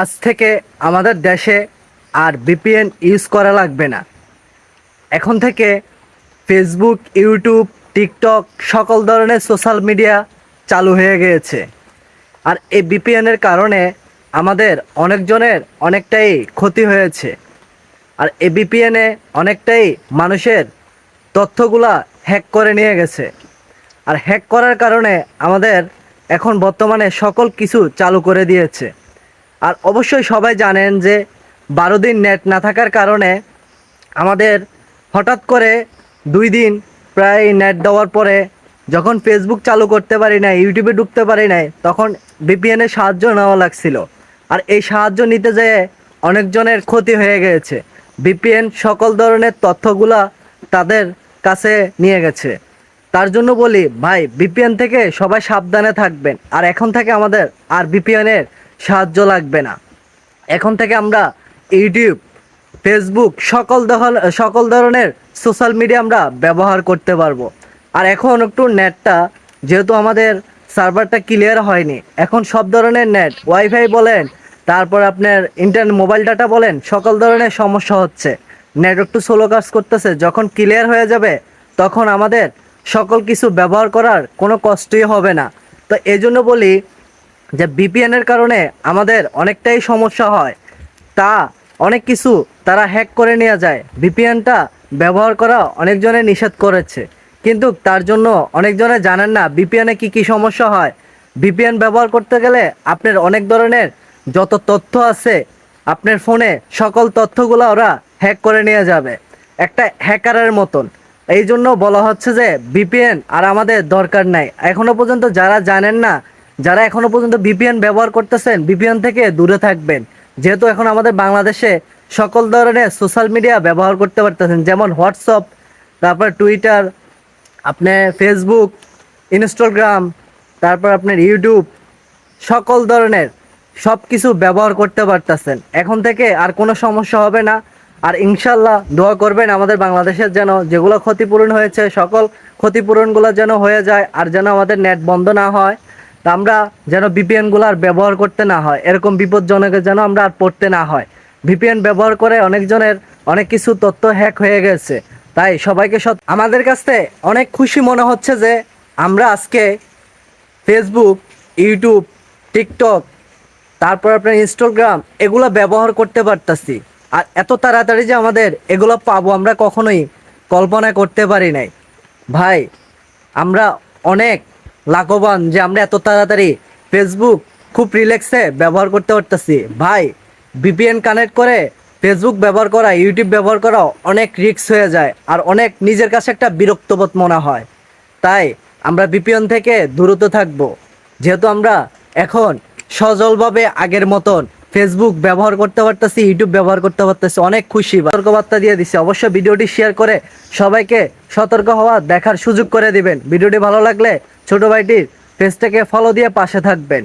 আজ থেকে আমাদের দেশে আর বিপিএন ইউজ করা লাগবে না। এখন থেকে ফেসবুক ইউটিউব টিকটক সকল ধরনের সোশ্যাল মিডিয়া চালু হয়ে গিয়েছে। আর এই বিপিএনের কারণে আমাদের অনেকজনের অনেকটাই ক্ষতি হয়েছে। আর এই বিপিএনে অনেকটাই মানুষের তথ্যগুলা হ্যাক করে নিয়ে গেছে। আর হ্যাক করার কারণে আমাদের এখন বর্তমানে সকল কিছু চালু করে দিয়েছে। আর অবশ্যই সবাই জানেন যে বারো দিন নেট না থাকার কারণে আমাদের হঠাৎ করে দুই দিন প্রায় নেট দেওয়ার পরে যখন ফেসবুক চালু করতে পারি নাই ইউটিউবে ঢুকতে পারি নাই, তখন বিপিএনের সাহায্য নেওয়া লাগছিল। আর এই সাহায্য নিতে যেয়ে অনেকজনের ক্ষতি হয়ে গিয়েছে বিপিএন সকল ধরনের তথ্যগুলা তাদের কাছে নিয়ে গেছে। তার জন্য বলি, ভাই বিপিএন থেকে সবাই সাবধানে থাকবেন। আর এখন থেকে আমাদের আর বিপিএনের সাহায্য লাগবে না। এখন থেকে আমরা ইউটিউব, ফেসবুক সকল দখল সকল ধরনের সোশ্যাল মিডিয়া আমরা ব্যবহার করতে পারব। আর এখন একটু নেটটা, যেহেতু আমাদের সার্ভারটা ক্লিয়ার হয়নি, এখন সব ধরনের নেট, ওয়াইফাই বলেন, তারপর আপনার ইন্টারনেট, মোবাইল ডাটা বলেন, সকল ধরনের সমস্যা হচ্ছে। নেট একটু স্লো কাজ করতেছে, যখন ক্লিয়ার হয়ে যাবে, তখন আমাদের সকল কিছু ব্যবহার করার কোনো কষ্টই হবে না। তো এই জন্য বলি যে বিপিএনের কারণে আমাদের অনেকটাই সমস্যা হয়। তা অনেক কিছু তারা হ্যাক করে নিয়ে যায়। বিপিএনটা ব্যবহার করা অনেকজনে নিষেধ করেছে। কিন্তু তার জন্য অনেকজনে জানেন না বিপিএনে কি কি সমস্যা হয়। বিপিএন ব্যবহার করতে গেলে আপনার অনেক ধরনের যত তথ্য আছে, আপনার ফোনে সকল তথ্যগুলো ওরা হ্যাক করে নিয়ে যাবে। একটা হ্যাকারের মতন। এই জন্য বলা হচ্ছে যে বিপিএন আর আমাদের দরকার নাই। এখনও পর্যন্ত যারা জানেন না যারা এখনও পর্যন্ত বিপিএন ব্যবহার করতেছেন বিপিএন থেকে দূরে থাকবেন। যেহেতু এখন আমাদের বাংলাদেশে সকল ধরনের সোশ্যাল মিডিয়া ব্যবহার করতে পারতেছেন, যেমন হোয়াটসঅ্যাপ তারপর টুইটার আপনার ফেসবুক ইনস্টাগ্রাম তারপর আপনার ইউটিউব সকল ধরনের সব কিছু ব্যবহার করতে পারতেছেন। এখন থেকে আর কোনো সমস্যা হবে না। আর ইনশাল্লাহ দোয়া করবেন আমাদের বাংলাদেশের যেন যেগুলো ক্ষতিপূরণ হয়েছে, সকল ক্ষতিপূরণগুলো যেন হয়ে যায় আর যেন আমাদের নেট বন্ধ না হয়। তা আমরা যেন ভিপিএনগুলো আর ব্যবহার করতে না হয়, এরকম বিপজ্জনকে যেন আমরা আর পড়তে না হয়। ভিপিএন ব্যবহার করে অনেকজনের অনেক কিছু তথ্য হ্যাক হয়ে গেছে। তাই সবাইকে সৎ আমাদের কাছে অনেক খুশি মনে হচ্ছে যে আমরা আজকে ফেসবুক ইউটিউব টিকটক তারপর আপনার ইনস্টাগ্রাম এগুলো ব্যবহার করতে পারতাছি। আর এত তাড়াতাড়ি যে আমাদের এগুলো পাবো আমরা কখনোই কল্পনা করতে পারি নাই। ভাই, আমরা অনেক লাভবান যে আমরা এত তাড়াতাড়ি ফেসবুক খুব রিল্যাক্সে ব্যবহার করতে পারতেছি। ভাই বিপিএন কানেক্ট করে ফেসবুক ব্যবহার করা ইউটিউব ব্যবহার করা অনেক রিস্ক হয়ে যায় আর অনেক নিজের কাছে একটা বিরক্তবোধ মনে হয়। তাই আমরা বিপিএন থেকে দূরত থাকব। যেহেতু আমরা এখন সজলভাবে আগের মতন ফেসবুক ব্যবহার করতে পারতেছি ইউটিউব ব্যবহার করতে পারতেছি, অনেক খুশি। সতর্কবার্তা দিয়ে দিচ্ছি অবশ্যই ভিডিওটি শেয়ার করে সবাইকে সতর্ক হওয়া দেখার সুযোগ করে দিবেন। ভিডিওটি ভালো লাগলে ছোট ভাইটির পেজটাকে ফলো দিয়ে পাশে থাকবেন।